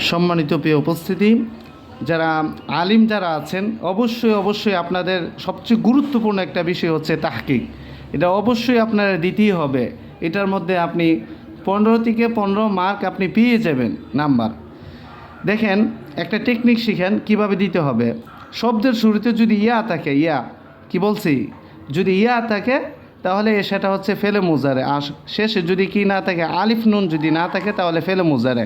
সম্মানিত প্রিয় উপস্থিতি, যারা আলিম যারা আছেন, অবশ্যই অবশ্যই আপনাদের সবচেয়ে গুরুত্বপূর্ণ একটা বিষয় হচ্ছে তাহকিক। এটা অবশ্যই আপনারা দিতেই হবে। এটার মধ্যে আপনি পনেরো থেকে পনেরো মার্ক আপনি পেয়ে যাবেন নাম্বার। দেখেন, একটা টেকনিক শিখেন, কীভাবে দিতে হবে। শব্দের শুরুতে যদি ইয়া থাকে, ইয়া, কি বলছি? যদি ইয়া থাকে তাহলে সেটা হচ্ছে ফেলে মুজারে। আর শেষে যদি কি না থাকে, আলিফ নুন যদি না থাকে, তাহলে ফেলে মুজারে।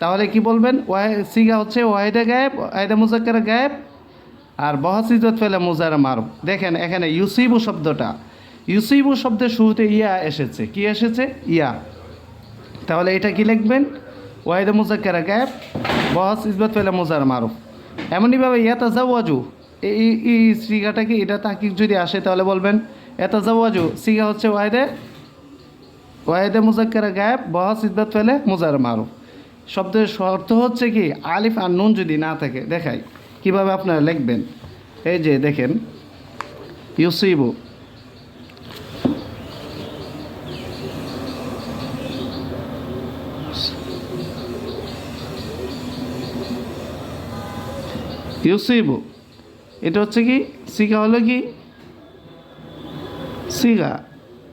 তাহলে কি বলবেন? ওয়াই সিগা হচ্ছে ওয়াহিদা গায়েব, ওয়াহিদা মুজাক্কার গায়েব, আর বহাসিজত ফেলে মুজারে মারব দেখেন এখানে ইউসিবু শব্দটা। ইউসিবু শব্দের শুরুতে ইয়া এসেছে। কি এসেছে? ইয়া। তাহলে এটা কি লিখবেন? ওয়াহিদা মুজাক্কার গায়েব বহাস ইসবত ফেলে মুজার মারুফ। এমনইভাবে ইয়াতা জাওয়াজু এই এই সিগাটা কি? এটা তাকিক যদি আসে তাহলে বলবেন। এতা জাওয়াজু। সিগা হচ্ছে ওয়াহিদে। ওয়াহিদে মুজাক্কার গায়েব, বহা ইসবত ফেলে মুজার মারুফ শব্দের অর্থ হচ্ছে কি? আলিফ আর নুন যদি না থাকে, দেখাই। কীভাবে আপনারা লিখবেন? এই যে দেখেন। ইউসিবু। ইউসিবু। এটা হচ্ছে কি? সিগা হলো কি? সিগা।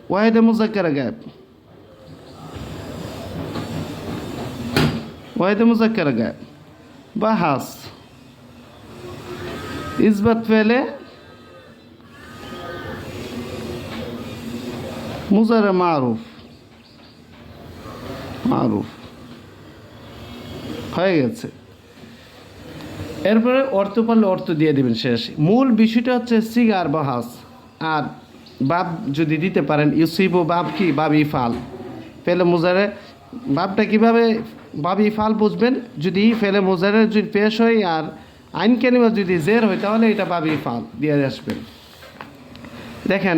ওয়াহিদে মুজাক্কার গায়েব ওয়াহিদে মুজাক্কার গায়েব বা হাস ইসবাত ফেলে মুজারে মারুফ। মারুফ। হয়ে গেছে। এরপরে অর্থ পারলে অর্থ দিয়ে দেবেন শেষ। মূল বিষয়টা হচ্ছে সিগার বা হাস। আর বাপ যদি দিতে পারেন, ইউসিব বাপ কি? বাবি ফাল ফেলে মোজারে বাপটা কীভাবে বাবি ফাল বুঝবেন? যদি ফেলে মোজারে যদি পেশ হয় আর আইন কেনিবা যদি জের হয়, তাহলে এটা বাবি ফাল দিয়ে আসবেন দেখেন,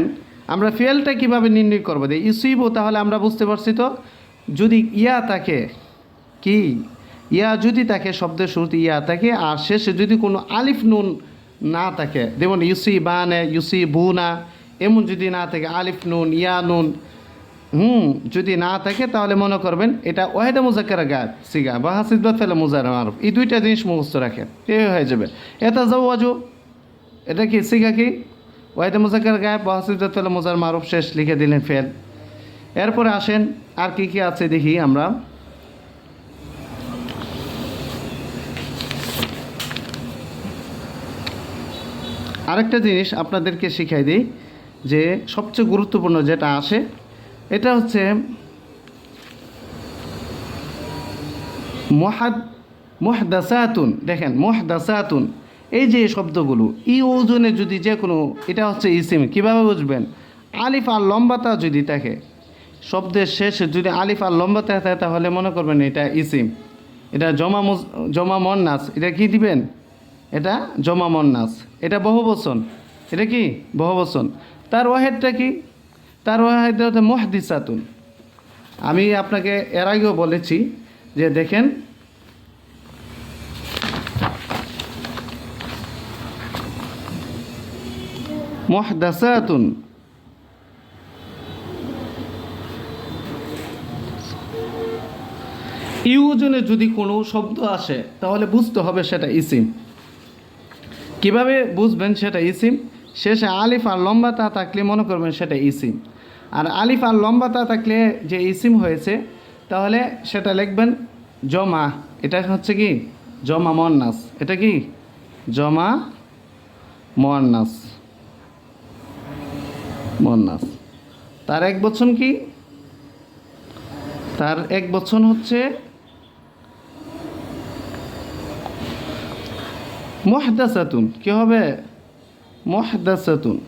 আমরা ফেলটা কীভাবে নির্ণয় করব? ইউসিবো, তাহলে আমরা বুঝতে পারছি তো, যদি ইয়া থাকে, কি? ইয়া যদি থাকে, শব্দের শুরুতে ইয়া থাকে, আর শেষে যদি কোনো আলিফ নুন না থাকে, যেমন ইউসি বানে ইউসি বুনা এমন যদি না থাকে, আলিফ নুন, ইয়া নুন, হুম, যদি না থাকে, তাহলে মনে করবেন এটা ওয়াহেদা মুজাক্কারা গায় সিগা, বা হাসিদবাদ ফেলে মুজার মারুফ, এই দুইটা জিনিস মুখস্থ রাখেন, এ হয়ে যাবে। এটা যাও আজু এটা কি, সিগা কি? ওয়াহিদা মুজাক্কার গায়ে বা হাসিদবাদ ফেলে মুজার মারুফ, শেষ লিখে দিলেন ফেল। এরপরে আসেন, আর কি কি আছে দেখি আমরা। আরেকটা জিনিস আপনাদেরকে শিখাই দিই যে সবচেয়ে গুরুত্বপূর্ণ যেটা আসে, এটা হচ্ছে মহাদ, মহদাসাতুন, দেখেন, মহদাসাতুন, এই যে শব্দগুলো, ই ওজনে যদি যে কোনো, এটা হচ্ছে ইসিম, কীভাবে বুঝবেন? আলিফ আর লম্বাতা যদি থাকে, শব্দের শেষে যদি আলিফ আর লম্বাতা থাকে, তাহলে মনে করবেন এটা ইসিম। এটা জমা জমা মন্নাস, এটা কি দিবেন? এটা জমা মন্নাস। এটা বহুবচন। এটা কি? বহুবচন। তার ওয়াহেদটা কি? তার ওয়াহেদটা হচ্ছে মহদিসাতুন। আমি আপনাকে এর আগেও বলেছি যে দেখেন, মহদাসাতুন। ইউজনে যদি কোনো শব্দ আসে, তাহলে বুঝতে হবে সেটা ইসিম। কীভাবে বুঝবেন সেটা ইসিম? শেষে আলিফ আর লম্বা তা থাকলে মনে করবেন সেটা ইসিম। আর আলিফ আর লম্বা তা থাকলে যে ইসিম হয়েছে, তাহলে সেটা লিখবেন জমা। এটা হচ্ছে কি? জমা মন্নাস এটা কি? জমা মন্নাস মন্নাস তার এক বচন কি? তার এক বচন হচ্ছে মহদাসাতুন, কি হবে? মহদাসাতুন।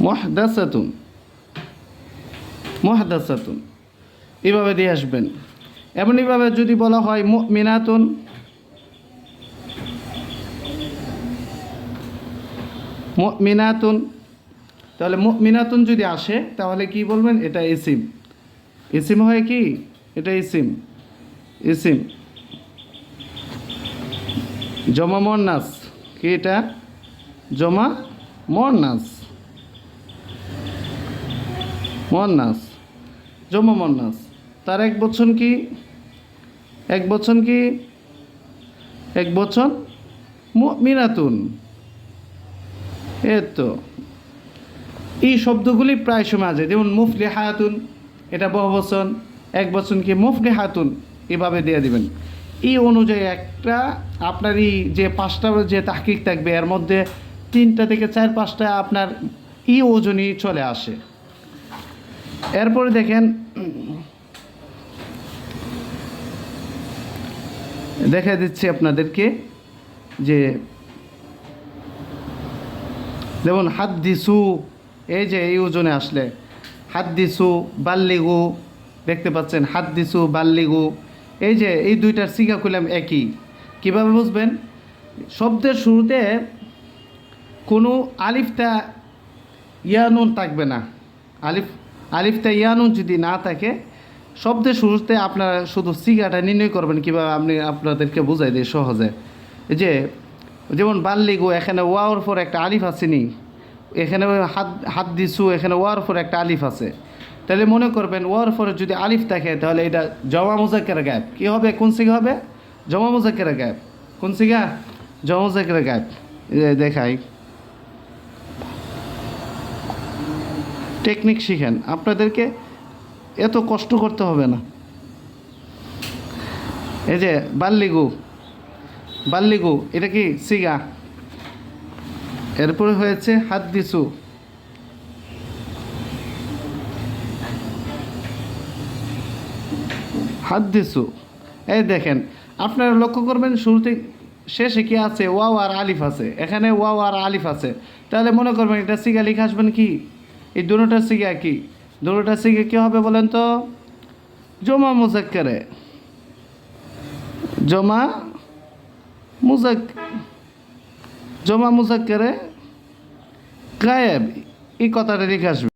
মহদাসাতুন। মহদাসাতুন। এভাবে দিয়ে আসবেন। এমনইভাবে যদি বলা হয় মিনাতুন মিনাতুন তাহলে মিনাতুন যদি আসে, তাহলে কি বলবেন? এটা ইসিম। ইসিম হয় কি? এটা ইসিম। ইসিম। জমা মন্নাস কি এটা? জমা মন্নাস মন্নাস জমা মন্নাস তার এক বচন কি? এক বচন কি? এক বচন মিনাতুন এ তো। এই শব্দগুলি প্রায় সময় আছে। যেমন মুফলি হায়াতুন এটা বহুবচন এক বচন কি মুফলি হাতুন এভাবে দিয়ে দিবেন। এই অনুযায়ী একটা আপনার এই যে পাঁচটা যে তাহকিক থাকবে, এর মধ্যে তিনটা থেকে চার পাঁচটা আপনার ই ওজনই চলে আসে। এরপরে দেখেন দেখা দিচ্ছি আপনাদেরকে যে যেমন হাত দিসু এই যে এই ওজনে আসলে হাত দিসু বাল্লিগু, দেখতে পাচ্ছেন হাত দিসু বাল্লিগু এই যে এই দুইটার শিখা করলাম একই। কীভাবে বুঝবেন? শব্দের শুরুতে কোনো আলিফটা ইয়ানুন থাকবে না। আলিফ, আলিফটা ইয়ানুন যদি না থাকে, শব্দের শুরুতে আপনারা শুধু সিগাটা নির্ণয় করবেন কীভাবে আপনি আপনাদেরকে বুঝাই দিই সহজে। এই যে, যেমন বাল্লিগু এখানে ওয়াওর পর একটা আলিফ আসেনি এখানে হাত হাত দিছু, এখানে ওয়ার পর একটা আলিফ আছে। তাহলে মনে করবেন, ওয়ার পরে যদি আলিফ থাকে, তাহলে এটা জমা মুজাক্কের গ্যাপ। কী হবে? কোন সিগা হবে? জমা মুজাক্কের গ্যাপ। কোন সিগা জমা মুজাক্কের গ্যাপ। দেখাই। টেকনিক শিখেন। আপনাদেরকে এত কষ্ট করতে হবে না। এই যে, বাল্লিগু। বাল্লিগু, এটা কি সিগা এরপরে হয়েছে হাত দিসু হাত দিসু এই দেখেন, আপনারা লক্ষ্য করবেন শুরুতে শেষে কি আছে? ওয়াও আর আলিফ আছে। এখানে ওয়াও আর আলিফ আছে। তাহলে মনে করবেন এটা সিগা লিখে আসবেন কি? এই দুটোটার সিগা কি? দুটোটার সিগা কী হবে বলেন তো? জমা মুজাক্কারে। জমা মুজাক জমা মুজাক্কারে। গায়েব। এই কথাটা লিখে আসবে